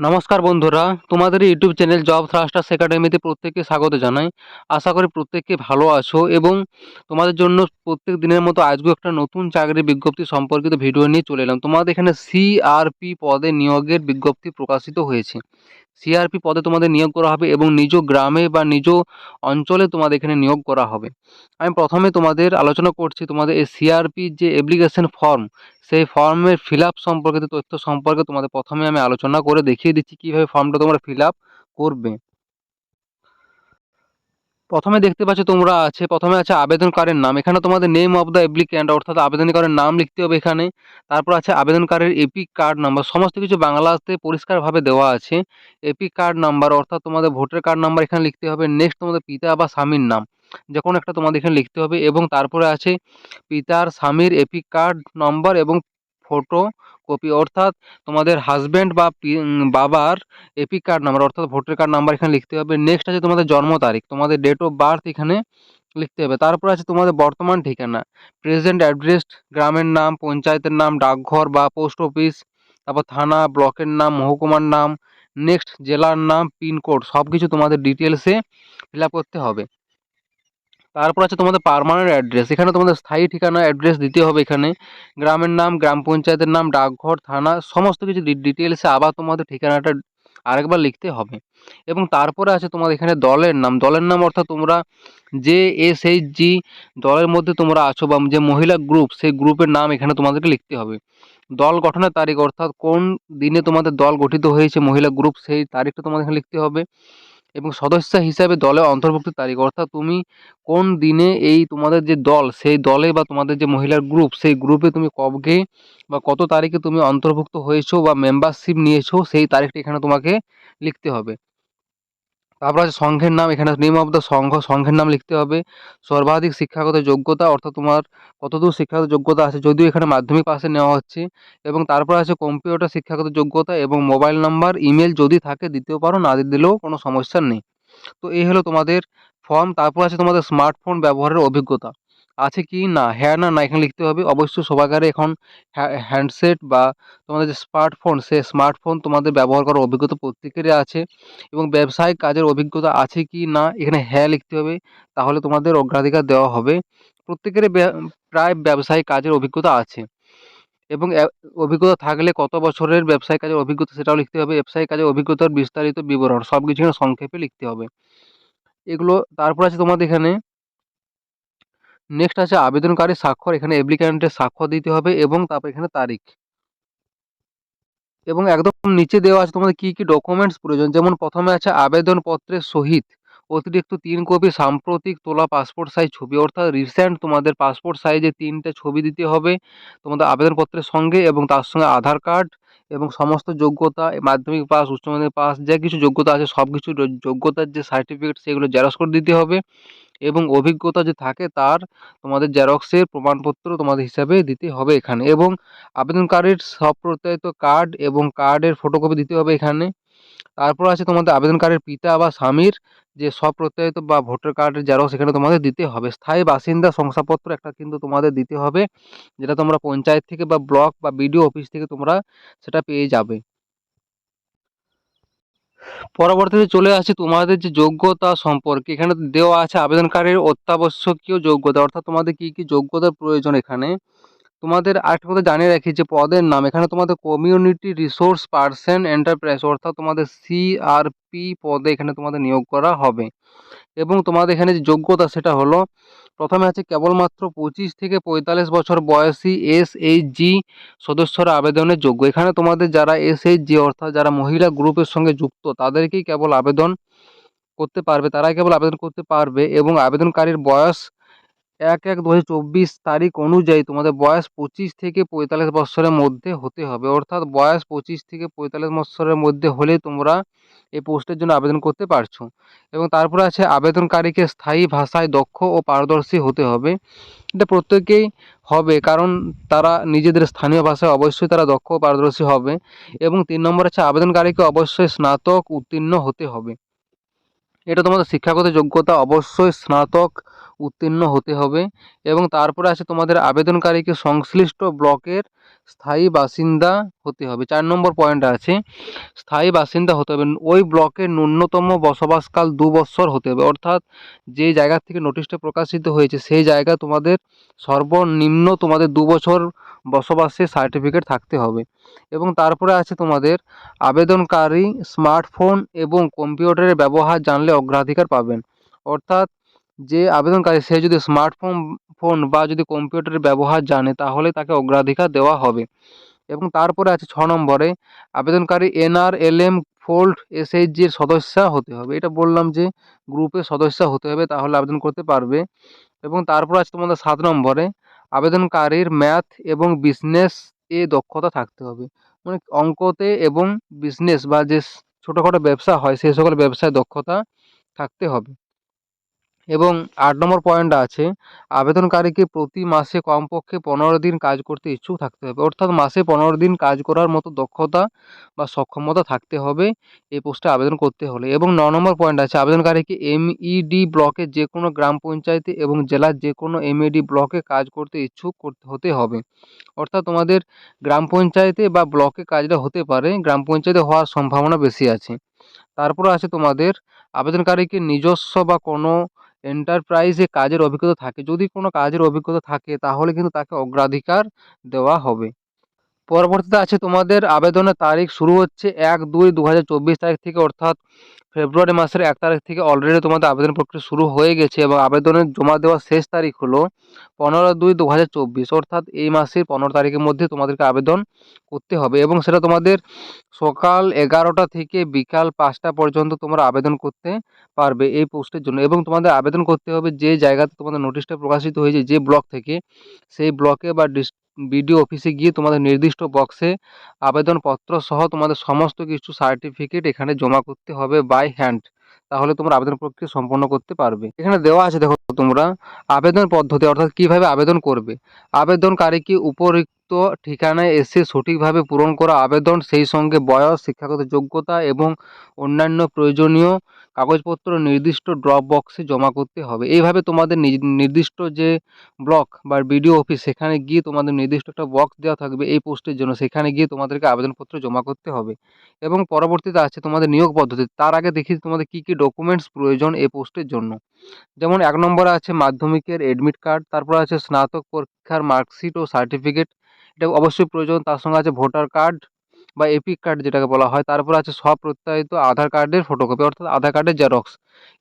নমস্কার বন্ধুরা, তোমাদের ইউটিউব চ্যানেল জব থ্রাস্টার্স একাডেমিতে প্রত্যেককে স্বাগত জানাই। আশা করি প্রত্যেককে ভালো আছো এবং তোমাদের জন্য প্রত্যেক দিনের মতো আজকেও একটা নতুন চাকরির বিজ্ঞপ্তি সম্পর্কিত ভিডিও নিয়ে চলে এলাম। তোমাদের এখানে সিআরপি পদে নিয়োগের বিজ্ঞপ্তি প্রকাশিত হয়েছে। সিআরপি পদে তোমাদের নিয়োগ করা হবে এবং নিজ গ্রামে বা নিজ অঞ্চলে তোমাদের এখানে নিয়োগ করা হবে। আমি প্রথমে তোমাদের আলোচনা করছি তোমাদের এই সিআরপির যে অ্যাপ্লিকেশন ফর্ম সেই ফর্মের ফিল আপ সম্পর্কিত তথ্য সম্পর্কে তোমাদের প্রথমে আমি আলোচনা করে দেখিয়ে দিচ্ছি কীভাবে ফর্মটা তোমরা ফিল আপ করবে। প্রথমে দেখতে পাচ্ছ তোমরা আছে, প্রথমে আছে আবেদনকারীর নাম। এখানে তোমাদের নেম অফ দ্য অ্যাপ্লিক্যান্ট অর্থাৎ আবেদনকারীর নাম লিখতে হবে এখানে। তারপর আছে আবেদনকারীর এপিক কার্ড নাম্বার সমস্ত কিছু বাংলাতে পরিষ্কারভাবে দেওয়া আছে। এপিক কার্ড নাম্বার অর্থাৎ তোমাদের ভোটার কার্ড নাম্বার এখানে লিখতে হবে। নেক্সট তোমাদের পিতা বা স্বামীর নাম। যে কোনো একটা তোমাদের এখানে লিখতে হবে। এবং তারপরে আছে পিতার স্বামীর এপিক কার্ড নম্বর এবং ফটো কপি। অর্থাৎ তোমাদের হাজব্যান্ড বা বাবার এপিক কার্ড নাম্বার অর্থাৎ ভোটার কার্ড নাম্বার এখানে লিখতে হবে। নেক্সট আছে তোমাদের জন্ম তারিখ, তোমাদের ডেট অফ বার্থ এখানে লিখতে হবে। তারপর আছে তোমাদের বর্তমান ঠিকানা প্রেজেন্ট অ্যাড্রেস গ্রামের নাম, পঞ্চায়েতের নাম, ডাকঘর বা পোস্ট অফিস তারপর থানা, ব্লকের নাম, মহকুমার নাম নেক্সট জেলার নাম পিনকোড সব কিছু তোমাদের ডিটেলসে ফিল করতে হবে। তারপর আছে তোমাদের পারমানেন্ট অ্যাড্রেস এখানে তোমাদের স্থায়ী ঠিকানা অ্যাড্রেস দিতে হবে এখানে। গ্রামের নাম, গ্রাম পঞ্চায়েতের নাম, ডাকঘর, থানা, সমস্ত কিছু ডিটেলসে আবার তোমাদের ঠিকানাটা আরেকবার লিখতে হবে। এবং তারপরে আছে তোমাদের এখানে দলের নাম। দলের নাম অর্থাৎ তোমরা যে এস এইচ জি দলের মধ্যে তোমরা আছো বা যে মহিলা গ্রুপ সেই গ্রুপের নাম এখানে তোমাদেরকে লিখতে হবে। দল গঠনের তারিখ অর্থাৎ কোন দিনে তোমাদের দল গঠিত হয়েছে মহিলা গ্রুপ সেই তারিখটা তোমাদের এখানে লিখতে হবে। এবং সদস্য হিসাবে দলে অন্তর্ভুক্ত তারিখ। অর্থাৎ তুমি কোন দিনে এই তোমাদের যে দল, সেই দলে বা তোমাদের যে মহিলার গ্রুপ সেই গ্রুপে তুমি কবে বা কত তারিখে তুমি অন্তর্ভুক্ত হয়েছো বা মেম্বারশিপ নিয়েছো, সেই তারিখটি এখানে তোমাকে লিখতে হবে। তারপর আছে সংঘের নাম, এখানে নেম অফ দ্য সংঘ, সংঘের নাম লিখতে হবে। সর্বাধিক শিক্ষাগত যোগ্যতা, অর্থাৎ তোমার কতদূর শিক্ষাগত যোগ্যতা আছে যদিও এখানে মাধ্যমিক পাশে নেওয়া হচ্ছে। এবং তারপর আছে কম্পিউটার শিক্ষাগত যোগ্যতা এবং মোবাইল নাম্বার, ইমেল যদি থাকে দিতেও পারো, না দিলেও কোনো সমস্যা নেই। তো এই হলো তোমাদের ফর্ম তারপর আছে তোমাদের স্মার্টফোন ব্যবহারের অভিজ্ঞতা। আছে কি? না হ্যাঁ না না, এখানে লিখতে হবে। অবশ্যই সবাইকারে এখন হ্যান্ডসেট বা তোমাদের যে স্মার্টফোন, সে স্মার্টফোন তোমাদের ব্যবহার করার অভিজ্ঞতা প্রত্যেকেরই আছে এবং ব্যবসায়িক কাজের অভিজ্ঞতা আছে কি না, এখানে হ্যাঁ লিখতে হবে। তাহলে তোমাদের অগ্রাধিকার দেওয়া হবে। প্রত্যেকেরই প্রায় ব্যবসায়িক কাজের অভিজ্ঞতা আছে এবং অভিজ্ঞতা থাকলে কত বছরের ব্যবসায়িক কাজের অভিজ্ঞতা সেটাও লিখতে হবে। ব্যবসায়িক কাজের অভিজ্ঞতার বিস্তারিত বিবরণ সব কিছু সংক্ষেপে লিখতে হবে। এগুলো, তারপর আছে তোমাদের এখানে নেক্সট আছে আবেদনকারীর স্বাক্ষর, এখানে অ্যাপ্লিক্যান্টের স্বাক্ষর দিতে হবে এবং তারপর এখানে তারিখ। এবং একদম নিচে দেওয়া আছে তোমাদের কী কী ডকুমেন্টস প্রয়োজন। যেমন প্রথমে আছে আবেদনপত্রের সহিত, অতিরিক্ত তিন কপি সাম্প্রতিক তোলা পাসপোর্ট সাইজ ছবি, অর্থাৎ রিসেন্ট তোমাদের পাসপোর্ট সাইজে তিনটে ছবি দিতে হবে তোমাদের আবেদনপত্রের সঙ্গে এবং তার সঙ্গে আধার কার্ড এবং সমস্ত যোগ্যতা, মাধ্যমিক পাস উচ্চ মাধ্যমিক পাস যা কিছু যোগ্যতা আছে সব কিছু যোগ্যতার যে সার্টিফিকেট সেগুলো জেরক্স করে দিতে হবে। এবং অভিজ্ঞতা যে থাকে তার তোমাদের জেরক্সের প্রমাণপত্র তোমাদের হিসাবে দিতে হবে এখানে এবং আবেদনকারীর স্বপ্রত্যয়িত কার্ড এবং কার্ডের ফটোকপি দিতে হবে এখানে। তারপর আছে তোমাদের আবেদনকারীর পিতা বা স্বামীর যে স্বপ্রত্যয়িত বা ভোটার কার্ডের জেরক্স এখানে তোমাদের দিতে হবে। স্থায়ী বাসিন্দা শংসাপত্র একটা কিন্তু তোমাদের দিতে হবে, যেটা তোমরা পঞ্চায়েত থেকে বা ব্লক বা বিডিও অফিস থেকে তোমরা সেটা পেয়ে যাবে। পরবর্তীতে চলে আসি তোমাদের যে যোগ্যতা সম্পর্কে। এখানে দেওয়া আছে আবেদনকারীর অত্যাবশ্যকীয় যোগ্যতা, অর্থাৎ তোমাদের কী কী যোগ্যতার প্রয়োজন এখানে। তোমাদের আরেকটা কথা জানিয়ে রাখি যে পদের নাম, এখানে তোমাদের কমিউনিটি রিসোর্স পার্সন এন্টারপ্রাইজ অর্থাৎ তোমাদের সিআরপি পদে এখানে তোমাদের নিয়োগ করা হবে। এবং তোমাদের এখানে যে যোগ্যতা, সেটা হলো প্রথমে আছে কেবলমাত্র পঁচিশ থেকে পঁয়তাল্লিশ বছর বয়সী এস এইচজি সদস্যরা আবেদনের যোগ্য। এখানে তোমাদের যারা এস জি অর্থাৎ যারা মহিলা গ্রুপের সঙ্গে যুক্ত, তাদেরকেই কেবল আবেদন করতে পারবে, তারাই কেবল আবেদন করতে পারবে এবং আবেদনকারীর বয়স এক এক দু চব্বিশ তারিখ অনুযায়ী তোমাদের বয়স পঁচিশ থেকে পঁয়তাল্লিশ বৎসরের মধ্যে হতে হবে। অর্থাৎ বয়স পঁচিশ থেকে পঁয়তাল্লিশ বৎসরের মধ্যে হলে তোমরা এই পোস্টের জন্য আবেদন করতে পারছ। এবং তারপরে আছে আবেদনকারীকে স্থায়ী ভাষায় দক্ষ ও পারদর্শী হতে হবে। এটা প্রত্যেকেই হবে কারণ তারা নিজেদের স্থানীয় ভাষায় অবশ্যই তারা দক্ষ ও পারদর্শী হবে। এবং তিন নম্বর আছে আবেদনকারীকে অবশ্যই স্নাতক উত্তীর্ণ হতে হবে। এটা তোমাদের শিক্ষাগত যোগ্যতা অবশ্যই স্নাতক উত্তীর্ণ হতে হবে এবং তারপরে আছে তোমাদের আবেদনকারীকে সংশ্লিষ্ট ব্লকের স্থায়ী বাসিন্দা হতে হবে। চার নম্বর পয়েন্ট আছে, স্থায়ী বাসিন্দা হতে হবে। ওই ব্লকের ন্যূনতম বসবাসকাল দু বৎসর হতে হবে। অর্থাৎ যে জায়গা থেকে নোটিশটা প্রকাশিত হয়েছে, সেই জায়গা তোমাদের সর্বনিম্ন তোমাদের দু বছর বসবাসের সার্টিফিকেট থাকতে হবে। এবং তারপরে আছে তোমাদের আবেদনকারী স্মার্টফোন এবং কম্পিউটারের ব্যবহার জানলে অগ্রাধিকার পাবেন। অর্থাৎ যে আবেদনকারী, সে যদি স্মার্টফোন ফোন বা যদি কম্পিউটারের ব্যবহার জানে, তাহলে তাকে অগ্রাধিকার দেওয়া হবে। এবং তারপরে আছে ছ নম্বরে, আবেদনকারী এনআরএলএম ফোল্ড এসএইচজির সদস্য হতে হবে। এটা বললাম যে গ্রুপের সদস্য হতে হবে, তাহলে আবেদন করতে পারবে। এবং তারপর আছে তোমাদের সাত নম্বরে, আবেদনকারীর ম্যাথ এবং বিজনেস এ দক্ষতা থাকতে হবে। মানে অঙ্কতে এবং বিজনেস বা যে ছোটোখাটো ব্যবসা হয় সেই সকল ব্যবসায় দক্ষতা থাকতে হবে। এবং আট নম্বর পয়েন্ট আছে, আবেদনকারীকে প্রতি মাসে কমপক্ষে পনেরো দিন কাজ করতে ইচ্ছুক থাকতে হবে। অর্থাৎ মাসে পনেরো দিন কাজ করার মতো দক্ষতা বা সক্ষমতা থাকতে হবে এই পোস্টে আবেদন করতে হলে। এবং ন নম্বর পয়েন্ট আছে, আবেদনকারীকে এমইডি ব্লকে যে কোনো গ্রাম পঞ্চায়েতে এবং জেলার যে কোনো এমইডি ব্লকে কাজ করতে ইচ্ছুক করতে হতে হবে। অর্থাৎ তোমাদের গ্রাম পঞ্চায়েতে বা ব্লকে কাজটা হতে পারে, গ্রাম পঞ্চায়েতে হওয়ার সম্ভাবনা বেশি আছে। তারপর আছে তোমাদের আবেদনকারীকে নিজস্ব বা কোনো এন্টারপ্রাইজে কাজের অভিজ্ঞতা থাকে। যদি কোনো কাজের অভিজ্ঞতা থাকে, তাহলে কিন্তু তাকে অগ্রাধিকার দেওয়া হবে। পরবর্তীতে আছে তোমাদের আবেদনের তারিখ শুরু হচ্ছে এক দুই দু তারিখ থেকে, অর্থাৎ ফেব্রুয়ারি মাসের এক তারিখ থেকে অলরেডি তোমাদের আবেদন প্রক্রিয়া শুরু হয়ে গেছে এবং আবেদনের জমা দেওয়ার শেষ তারিখ হলো পনেরো দুই দু অর্থাৎ এই মাসের পনেরো তারিখের মধ্যে তোমাদেরকে আবেদন করতে হবে এবং সেটা তোমাদের সকাল এগারোটা থেকে বিকাল পাঁচটা পর্যন্ত তোমরা আবেদন করতে পারবে এই পোস্টের জন্য এবং তোমাদের আবেদন করতে হবে যে জায়গাতে তোমাদের নোটিশটা প্রকাশিত হয়েছে যে ব্লক থেকে, সেই ব্লকে বা বিডিও অফিসে গিয়ে তোমাদের নির্দিষ্ট বক্সে আবেদনপত্র সহ তোমাদের সমস্ত কিছু সার্টিফিকেট এখানে জমা করতে হবে বাই হ্যান্ড তাহলে তোমরা আবেদন প্রক্রিয়া সম্পন্ন করতে পারবে। এখানে দেওয়া আছে, দেখো তোমরা, আবেদন পদ্ধতি, অর্থাৎ কীভাবে আবেদন করবে। আবেদনকারীকে উপরিক্ত ঠিকানায় এসে সঠিকভাবে পূরণ করা আবেদন, সেই সঙ্গে বয়স, শিক্ষাগত যোগ্যতা এবং অন্যান্য প্রয়োজনীয় কাগজপত্র নির্দিষ্ট ড্রপ বক্সে জমা করতে হবে। এইভাবে তোমাদের নির্দিষ্ট যে ব্লক বা বিডিও অফিস, সেখানে গিয়ে তোমাদের নির্দিষ্ট একটা বক্স দেওয়া থাকবে এই পোস্টের জন্য। সেখানে গিয়ে তোমাদেরকে আবেদনপত্র জমা করতে হবে। এবং পরবর্তীতে আছে তোমাদের নিয়োগ পদ্ধতি। তার আগে দেখি তোমাদের কী কী ডকুমেন্টস প্রয়োজন এই পোস্টের জন্য? যেমন এক নম্বরে আছে মাধ্যমিকের এডমিট কার্ড তারপর আছে স্নাতক পরীক্ষার মার্কশিট ও সার্টিফিকেট এটা অবশ্যই প্রয়োজন। তার সঙ্গে আছে ভোটার কার্ড বা এপিক কার্ড যেটাকে বলা হয়। তারপর আছে স্বপ্রত্যায়িত আধার কার্ডের ফটোকপি অর্থাৎ আধার কার্ডের জেরক্স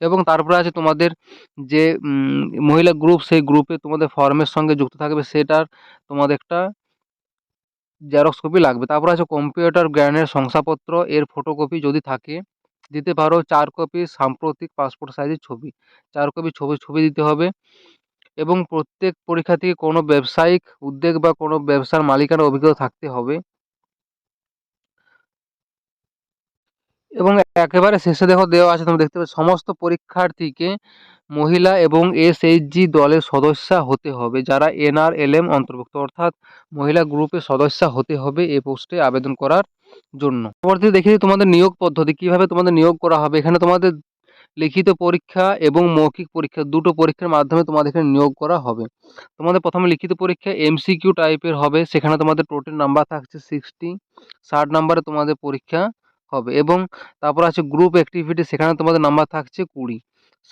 এবং তারপরে আছে তোমাদের যে মহিলা গ্রুপ সেই গ্রুপে তোমাদের ফর্মের সঙ্গে যুক্ত থাকবে। সেটার তোমাদের একটা জেরক্স কপি লাগবে। তারপর আছে কম্পিউটার জ্ঞানের শংসাপত্র, এর ফটোকপি যদি থাকে দিতে পারো। চার কপি সাম্প্রতিক পাসপোর্ট সাইজের ছবি। চার কপি ছবি ছবি দিতে হবে। এবং প্রত্যেক পরীক্ষা থেকে কোনো ব্যবসায়িক উদ্যোগ বা কোনো ব্যবসার মালিকানার অভিজ্ঞতা থাকতে হবে। এবং একেবারে শেষে দেখো দেওয়া আছে তুমি দেখতে পাচ্ছ, সমস্ত পরীক্ষার্থীকে মহিলা এবং এসএইচজি দলের সদস্য হতে হবে, যারা এনআরএলএম অন্তর্ভুক্ত। অর্থাৎ মহিলা গ্রুপের সদস্য হতে হবে এই পোস্টে আবেদন করার। জন্য। পরবর্তীতে দেখি তোমাদের নিয়োগ পদ্ধতি, কীভাবে তোমাদের নিয়োগ করা হবে, এখানে তোমাদের লিখিত পরীক্ষা এবং মৌখিক পরীক্ষা, দুটো পরীক্ষার মাধ্যমে তোমাদের এখানে নিয়োগ করা হবে। তোমাদের প্রথমে লিখিত পরীক্ষা এমসিকিউ টাইপের হবে, সেখানে তোমাদের টোটাল নাম্বার থাকছে সিক্সটি ষাট নাম্বারে তোমাদের পরীক্ষা হবে এবং তারপর আছে গ্রুপ অ্যাক্টিভিটি সেখানে তোমাদের নাম্বার থাকছে কুড়ি।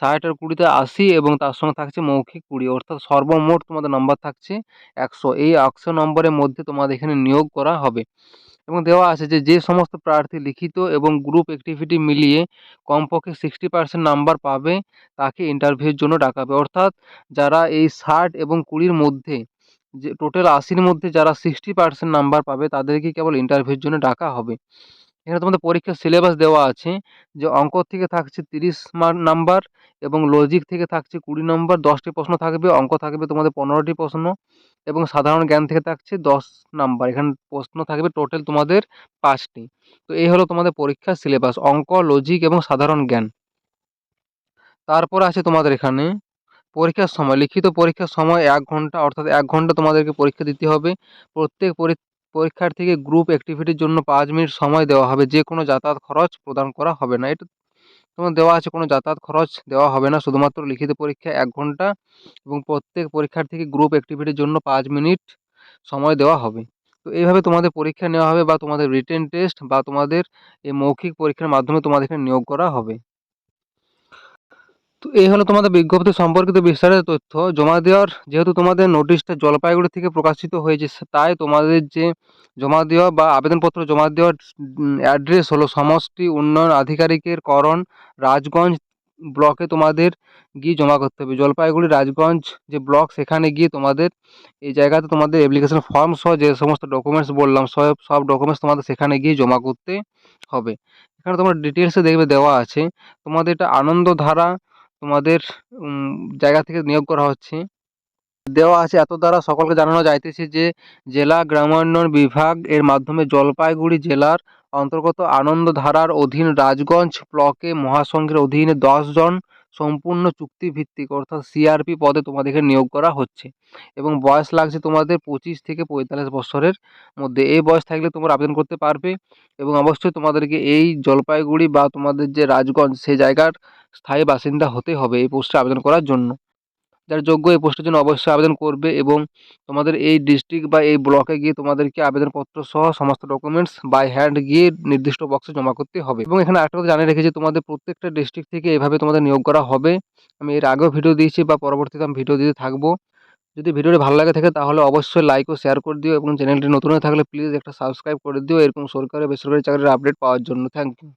ষাট আর কুড়িতে আশি এবং তার সঙ্গে থাকছে মৌখিক কুড়ি, অর্থাৎ সর্বমোট তোমাদের নাম্বার থাকছে একশো। এই একশো নম্বরের মধ্যে তোমাদের এখানে নিয়োগ করা হবে। এবং দেওয়া আছে যে যে সমস্ত প্রার্থী লিখিত এবং গ্রুপ অ্যাক্টিভিটি মিলিয়ে কমপক্ষে সিক্সটি পার্সেন্ট নাম্বার পাবে, তাকে ইন্টারভিউর জন্য ডাকাবে। অর্থাৎ যারা এই ষাট এবং কুড়ির মধ্যে, যে টোটাল আশির মধ্যে যারা সিক্সটি পার্সেন্ট নাম্বার পাবে, তাদেরকে কেবল ইন্টারভিউর জন্য ডাকা হবে। এখানে তোমাদের পরীক্ষার সিলেবাস দেওয়া আছে যে, অঙ্ক থেকে থাকছে তিরিশ নাম্বার এবং লজিক থেকে থাকছে কুড়ি নম্বর দশটি প্রশ্ন থাকবে, অঙ্ক থাকবে তোমাদের পনেরোটি প্রশ্ন। এবং সাধারণ জ্ঞান থেকে থাকছে দশ নাম্বার। এখানে প্রশ্ন থাকবে টোটাল তোমাদের পাঁচটি। তো এই হলো তোমাদের পরীক্ষার সিলেবাস অঙ্ক লজিক এবং সাধারণ জ্ঞান। তারপর আছে তোমাদের এখানে পরীক্ষার সময়। লিখিত পরীক্ষার সময় এক ঘণ্টা, অর্থাৎ এক ঘণ্টা তোমাদেরকে পরীক্ষা দিতে হবে। প্রত্যেক পরীক্ষার্থীকে গ্রুপ অ্যাক্টিভিটির জন্য পাঁচ মিনিট সময় দেওয়া হবে। যে কোনো যাতায়াত খরচ প্রদান করা হবে না। এটা তোমার দেওয়া আছে, কোনো যাতায়াত খরচ দেওয়া হবে না। শুধুমাত্র লিখিত পরীক্ষা এক ঘণ্টা এবং প্রত্যেক পরীক্ষার্থীকে গ্রুপ অ্যাক্টিভিটির জন্য পাঁচ মিনিট সময় দেওয়া হবে। তো এইভাবে তোমাদের পরীক্ষা নেওয়া হবে বা তোমাদের রিটেন টেস্ট বা তোমাদের এই মৌখিক পরীক্ষার মাধ্যমে তোমাদেরকে নিয়োগ করা হবে। তো এই হলো তোমাদের বিজ্ঞপ্তি সম্পর্কিত বিস্তারিত তথ্য। জমা দেওয়ার যেহেতু তোমাদের নোটিশটা জলপাইগুড়ি থেকে প্রকাশিত হয়েছে, তাই তোমাদের যে জমা দেওয়া বা আবেদনপত্র জমা দেওয়ার অ্যাড্রেস হলো সমষ্টি উন্নয়ন আধিকারিকের করণ, রাজগঞ্জ ব্লকে তোমাদের গিয়ে জমা করতে হবে। জলপাইগুড়ি, রাজগঞ্জ যে ব্লক, সেখানে গিয়ে তোমাদের এই জায়গাতে তোমাদের অ্যাপ্লিকেশন ফর্ম সহ যে সমস্ত ডকুমেন্টস বললাম, সব সব ডকুমেন্টস তোমাদের সেখানে গিয়ে জমা করতে হবে। এখানে তোমার ডিটেলসে দেখবে দেওয়া আছে। তোমাদের এটা আনন্দধারা তোমাদের জায়গা থেকে নিয়োগ করা হচ্ছে। দেওয়া আছে, এত দ্বারা সকলকে জানানো যাইতেছে যে, জেলা গ্রামোন্নয়ন বিভাগ এর মাধ্যমে জলপাইগুড়ি জেলার অন্তর্গত আনন্দধারার অধীন রাজগঞ্জ ব্লকে মহাসংঘের অধীনে জন সম্পূর্ণ চুক্তিভিত্তিক, অর্থাৎ সিআরপি পদে তোমাদেরকে নিয়োগ করা হচ্ছে। এবং বয়স লাগছে তোমাদের পঁচিশ থেকে পঁয়তাল্লিশ বছরের মধ্যে। এই বয়স থাকলে তোমরা আবেদন করতে পারবে এবং অবশ্যই তোমাদেরকে এই জলপাইগুড়ি বা তোমাদের যে রাজগঞ্জ সেই জায়গার স্থায়ী বাসিন্দা হতে হবে এই পোস্টে আবেদন করার জন্য। যারা যোগ্য এই পোস্টের জন্য অবশ্যই আবেদন করবে এবং তোমাদের এই ডিস্ট্রিক্ট বা এই ব্লকে গিয়ে তোমাদেরকে আবেদনপত্র সহ সমস্ত ডকুমেন্টস বাই হ্যান্ড গিয়ে নির্দিষ্ট বক্সে জমা করতে হবে। এবং এখানে আরেকটা কথা জানিয়ে রেখেছি, তোমাদের প্রত্যেকটা ডিস্ট্রিক্ট থেকে এভাবে তোমাদের নিয়োগ করা হবে। আমি এর আগেও ভিডিও দিয়েছি বা পরবর্তীতে আমি ভিডিও দিতে থাকব। যদি ভিডিওটি ভালো লাগে থাকে তাহলে অবশ্যই লাইক ও শেয়ার করে দিও এবং চ্যানেলটি নতুন হয়ে থাকলে প্লিজ একটা সাবস্ক্রাইব করে দিও। এরকম সরকারি বেসরকারি চাকরির আপডেট পাওয়ার জন্য। Thank you